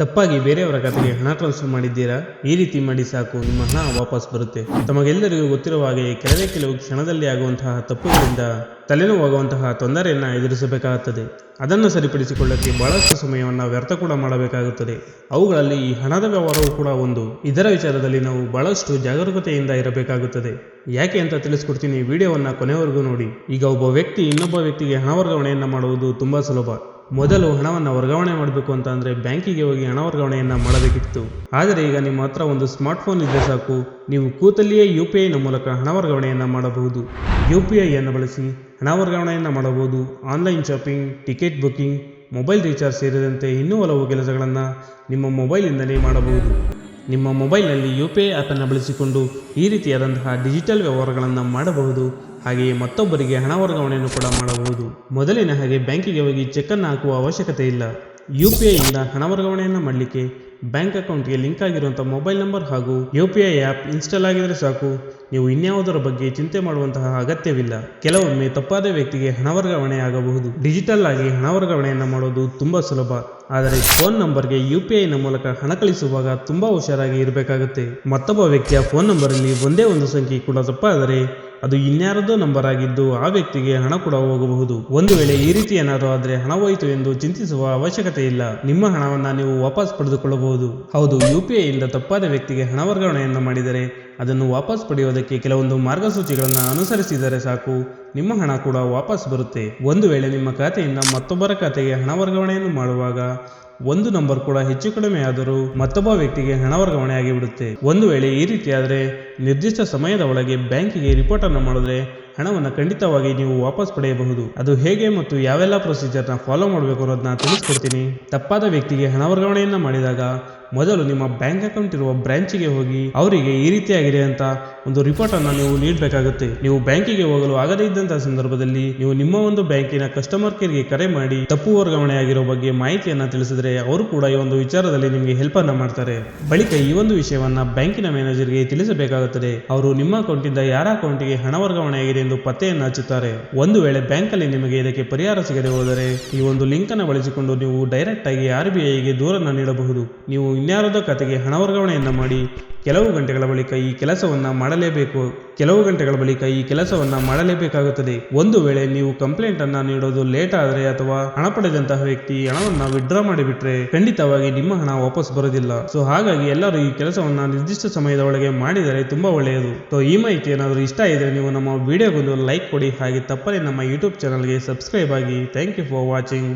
ತಪ್ಪಾಗಿ ಬೇರೆಯವರ ಖಾತೆಗೆ ಹಣ ಟ್ರಾನ್ಸ್ಫರ್ ಮಾಡಿದ್ದೀರಾ? ಈ ರೀತಿ ಮಾಡಿ ಸಾಕು, ನಿಮ್ಮ ಹಣ ವಾಪಸ್ ಬರುತ್ತೆ. ತಮಗೆಲ್ಲರಿಗೂ ಗೊತ್ತಿರುವ ಹಾಗೆ ಕೆಲವೇ ಕೆಲವು ಕ್ಷಣದಲ್ಲಿ ಆಗುವಂತಹ ತಪ್ಪುಗಳಿಂದ ತಲೆನೋವಾಗುವಂತಹ ತೊಂದರೆಯನ್ನು ಎದುರಿಸಬೇಕಾಗುತ್ತದೆ ಅದನ್ನು ಸರಿಪಡಿಸಿಕೊಳ್ಳಕ್ಕೆ ಬಹಳಷ್ಟು ಸಮಯವನ್ನು ವ್ಯರ್ಥ ಕೂಡ ಮಾಡಬೇಕಾಗುತ್ತದೆ. ಅವುಗಳಲ್ಲಿ ಈ ಹಣದ ವ್ಯವಹಾರವು ಕೂಡ ಒಂದು. ಇದರ ವಿಚಾರದಲ್ಲಿ ನಾವು ಬಹಳಷ್ಟು ಜಾಗರೂಕತೆಯಿಂದ ಇರಬೇಕಾಗುತ್ತದೆ. ಯಾಕೆ ಅಂತ ತಿಳಿಸ್ಕೊಡ್ತೀನಿ, ವಿಡಿಯೋವನ್ನು ಕೊನೆವರೆಗೂ ನೋಡಿ. ಈಗ ಒಬ್ಬ ವ್ಯಕ್ತಿ ಇನ್ನೊಬ್ಬ ವ್ಯಕ್ತಿಗೆ ಹಣ ವರ್ಗಾವಣೆಯನ್ನು ಮಾಡುವುದು ತುಂಬ ಸುಲಭ. ಮೊದಲು ಹಣವನ್ನು ವರ್ಗಾವಣೆ ಮಾಡಬೇಕು ಅಂತ ಅಂದರೆ ಬ್ಯಾಂಕಿಗೆ ಹೋಗಿ ಹಣ ವರ್ಗಾವಣೆಯನ್ನು ಮಾಡಬೇಕಿತ್ತು. ಆದರೆ ಈಗ ನಿಮ್ಮ ಹತ್ರ ಒಂದು ಸ್ಮಾರ್ಟ್ಫೋನ್ ಇದ್ದರೆ ಸಾಕು. ನೀವು ಕೂತಲ್ಲಿಯೇ ಯು ಪಿ ಐನ ಮೂಲಕ ಹಣ ವರ್ಗಾವಣೆಯನ್ನು ಮಾಡಬಹುದು. ಯು ಪಿ ಐಯನ್ನು ಬಳಸಿ ಹಣ ವರ್ಗಾವಣೆಯನ್ನು ಮಾಡಬಹುದು. Online shopping, ticket booking mobile recharge ಸೇರಿದಂತೆ ಇನ್ನೂ ಹಲವು ಕೆಲಸಗಳನ್ನು ನಿಮ್ಮ ಮೊಬೈಲಿಂದಲೇ ಮಾಡಬಹುದು. ನಿಮ್ಮ ಮೊಬೈಲ್ನಲ್ಲಿ ಯು ಪಿ ಐ ಆ್ಯಪನ್ನು ಬಳಸಿಕೊಂಡು ಈ ರೀತಿಯಾದಂತಹ ಡಿಜಿಟಲ್ ವ್ಯವಹಾರಗಳನ್ನು ಮಾಡಬಹುದು. ಹಾಗೆಯೇ ಮತ್ತೊಬ್ಬರಿಗೆ ಹಣ ವರ್ಗಾವಣೆಯನ್ನು ಕೂಡ ಮಾಡಬಹುದು. ಮೊದಲಿನ ಹಾಗೆ ಬ್ಯಾಂಕಿಗೆ ಹೋಗಿ ಚೆಕ್ಕನ್ನು ಹಾಕುವ ಅವಶ್ಯಕತೆ ಇಲ್ಲ. ಯು ಪಿ ಐಯಿಂದ ಹಣ ವರ್ಗಾವಣೆಯನ್ನು ಮಾಡಲಿಕ್ಕೆ ಬ್ಯಾಂಕ್ ಅಕೌಂಟ್ಗೆ ಲಿಂಕ್ ಆಗಿರುವಂಥ ಮೊಬೈಲ್ ನಂಬರ್ ಹಾಗೂ U P I app install ಆಗಿದರೆ ಸಾಕು. ನೀವು ಇನ್ಯಾವುದರ ಬಗ್ಗೆ ಚಿಂತೆ ಮಾಡುವಂತಹ ಅಗತ್ಯವಿಲ್ಲ. ಕೆಲವೊಮ್ಮೆ ತಪ್ಪಾದ ವ್ಯಕ್ತಿಗೆ ಹಣ ವರ್ಗಾವಣೆ ಆಗಬಹುದು. ಡಿಜಿಟಲ್ ಆಗಿ ಹಣ ವರ್ಗಾವಣೆಯನ್ನು ಮಾಡೋದು ತುಂಬ ಸುಲಭ. ಆದರೆ ಫೋನ್ ನಂಬರ್ಗೆ ಯು ಪಿ ಐನ ಮೂಲಕ ಹಣ ಕಳಿಸುವಾಗ ತುಂಬ ಹುಷಾರಾಗಿ ಇರಬೇಕಾಗುತ್ತೆ. ಮತ್ತೊಬ್ಬ ವ್ಯಕ್ತಿಯ ಫೋನ್ ನಂಬರಲ್ಲಿ ಒಂದೇ ಒಂದು ಸಂಖ್ಯೆ ಕೂಡ ತಪ್ಪಾದರೆ ಅದು ಇನ್ಯಾರದೋ ನಂಬರ್ ಆಗಿದ್ದು ಆ ವ್ಯಕ್ತಿಗೆ ಹಣ ಕೂಡ ಹೋಗಬಹುದು. ಒಂದು ವೇಳೆ ಈ ರೀತಿ ಏನಾದರೂ ಆದರೆ ಹಣ ಹೋಯಿತು ಎಂದು ಚಿಂತಿಸುವ ಅವಶ್ಯಕತೆ ಇಲ್ಲ. ನಿಮ್ಮ ಹಣವನ್ನು ನೀವು ವಾಪಸ್ ಪಡೆದುಕೊಳ್ಳಬಹುದು. ಹೌದು, ಯು ಪಿ ಐಯಿಂದ ತಪ್ಪಾದ ವ್ಯಕ್ತಿಗೆ ಹಣ ವರ್ಗಾವಣೆಯನ್ನು ಮಾಡಿದರೆ ಅದನ್ನು ವಾಪಸ್ ಪಡೆಯುವುದಕ್ಕೆ ಕೆಲವೊಂದು ಮಾರ್ಗಸೂಚಿಗಳನ್ನು ಅನುಸರಿಸಿದರೆ ಸಾಕು. ನಿಮ್ಮ ಹಣ ಕೂಡ ವಾಪಸ್ ಬರುತ್ತೆ. ಒಂದು ವೇಳೆ ನಿಮ್ಮ ಖಾತೆಯಿಂದ ಮತ್ತೊಬ್ಬರ ಖಾತೆಗೆ ಹಣ ವರ್ಗಾವಣೆಯನ್ನು ಮಾಡುವಾಗ ಒಂದು ನಂಬರ್ ಕೂಡ ಹೆಚ್ಚು ಕಡಿಮೆ ಆದರೂ ಮತ್ತೊಬ್ಬ ವ್ಯಕ್ತಿಗೆ ಹಣ ವರ್ಗಾವಣೆ ಆಗಿಬಿಡುತ್ತೆ. ಒಂದು ವೇಳೆ ಈ ರೀತಿಯಾದರೆ ನಿರ್ದಿಷ್ಟ ಸಮಯದ ಒಳಗೆ ಬ್ಯಾಂಕಿಗೆ ರಿಪೋರ್ಟ್ ಅನ್ನು ಮಾಡಿದ್ರೆ ಹಣವನ್ನು ಖಂಡಿತವಾಗಿ ನೀವು ವಾಪಸ್ ಪಡೆಯಬಹುದು. ಅದು ಹೇಗೆ ಮತ್ತು ಯಾವೆಲ್ಲ ಪ್ರೊಸೀಜರ್ನ ಫಾಲೋ ಮಾಡಬೇಕು ಅನ್ನೋದನ್ನ ತಿಳಿಸ್ಕೊಡ್ತೀನಿ. ತಪ್ಪಾದ ವ್ಯಕ್ತಿಗೆ ಹಣ ವರ್ಗಾವಣೆಯನ್ನು ಮಾಡಿದಾಗ ಮೊದಲು ನಿಮ್ಮ ಬ್ಯಾಂಕ್ ಅಕೌಂಟ್ ಇರುವ ಬ್ರಾಂಚಿಗೆ ಹೋಗಿ ಅವರಿಗೆ ಈ ರೀತಿಯಾಗಿದೆ ಅಂತ ಒಂದು ರಿಪೋರ್ಟ್ ಅನ್ನು ನೀವು ನೀಡಬೇಕಾಗುತ್ತೆ. ನೀವು ಬ್ಯಾಂಕಿಗೆ ಹೋಗಲು ಆಗದೇ ಇದ್ದಂತಹ ಸಂದರ್ಭದಲ್ಲಿ ನೀವು ನಿಮ್ಮ ಒಂದು ಬ್ಯಾಂಕಿನ ಕಸ್ಟಮರ್ ಕೇರ್ಗೆ ಕರೆ ಮಾಡಿ ತಪ್ಪು ವರ್ಗಾವಣೆ ಆಗಿರೋ ಬಗ್ಗೆ ಮಾಹಿತಿಯನ್ನು ತಿಳಿಸಿದ್ರೆ ಅವರು ಕೂಡ ಈ ಒಂದು ವಿಚಾರದಲ್ಲಿ ನಿಮಗೆ ಹೆಲ್ಪ್ ಅನ್ನ ಮಾಡ್ತಾರೆ. ಬಳಿಕ ಈ ಒಂದು ವಿಷಯವನ್ನ ಬ್ಯಾಂಕಿನ ಮ್ಯಾನೇಜರ್ಗೆ ತಿಳಿಸಬೇಕಾಗುತ್ತದೆ. ಅವರು ನಿಮ್ಮ ಅಕೌಂಟಿಂದ ಯಾರ ಅಕೌಂಟಿಗೆ ಹಣ ವರ್ಗಾವಣೆ ಆಗಿದೆ ಎಂದು ಪತ್ತೆಯನ್ನು ಹಚ್ಚುತ್ತಾರೆ. ಒಂದು ವೇಳೆ ಬ್ಯಾಂಕಲ್ಲಿ ನಿಮಗೆ ಇದಕ್ಕೆ ಪರಿಹಾರ ಸಿಗದೆ ಹೋದರೆ ಈ ಒಂದು ಲಿಂಕ್ ಅನ್ನು ಬಳಸಿಕೊಂಡು ನೀವು ಡೈರೆಕ್ಟ್ ಆಗಿ ಆರ್ ಬಿ ಐಗೆ ದೂರನ್ನು ನೀಡಬಹುದು. ನೀವು ಇನ್ಯಾರದ ಖಾತೆಗೆ ಹಣ ವರ್ಗಾವಣೆಯನ್ನು ಮಾಡಿ ಕೆಲವು ಗಂಟೆಗಳ ಬಳಿಕ ಈ ಕೆಲಸವನ್ನ ಮಾಡಲೇಬೇಕು. ಕೆಲವು ಗಂಟೆಗಳ ಬಳಿಕ ಈ ಕೆಲಸವನ್ನ ಮಾಡಲೇಬೇಕಾಗುತ್ತದೆ. ಒಂದು ವೇಳೆ ನೀವು ಕಂಪ್ಲೇಂಟ್ ಅನ್ನ ನೀಡೋದು ಲೇಟ್ ಆದರೆ ಅಥವಾ ಹಣ ಪಡೆದಂತಹ ವ್ಯಕ್ತಿ ಹಣವನ್ನ ವಿಡ್ರಾ ಮಾಡಿಬಿಟ್ರೆ ಖಂಡಿತವಾಗಿ ನಿಮ್ಮ ಹಣ ವಾಪಸ್ ಬರೋದಿಲ್ಲ ಸೊ ಹಾಗಾಗಿ ಎಲ್ಲರೂ ಈ ಕೆಲಸವನ್ನ ನಿರ್ದಿಷ್ಟ ಸಮಯದ ಒಳಗೆ ಮಾಡಿದರೆ ತುಂಬಾ ಒಳ್ಳೆಯದು. ಸೊ ಈ ಮಾಹಿತಿ ಏನಾದರೂ ಇಷ್ಟ ಇದ್ರೆ ನೀವು ನಮ್ಮ ವಿಡಿಯೋಗೊಂದು ಲೈಕ್ ಕೊಡಿ. ಹಾಗೆ ತಪ್ಪದೆ ನಮ್ಮ ಯೂಟ್ಯೂಬ್ ಚಾನಲ್ಗೆ ಸಬ್ಸ್ಕ್ರೈಬ್ ಆಗಿ. Thank you for watching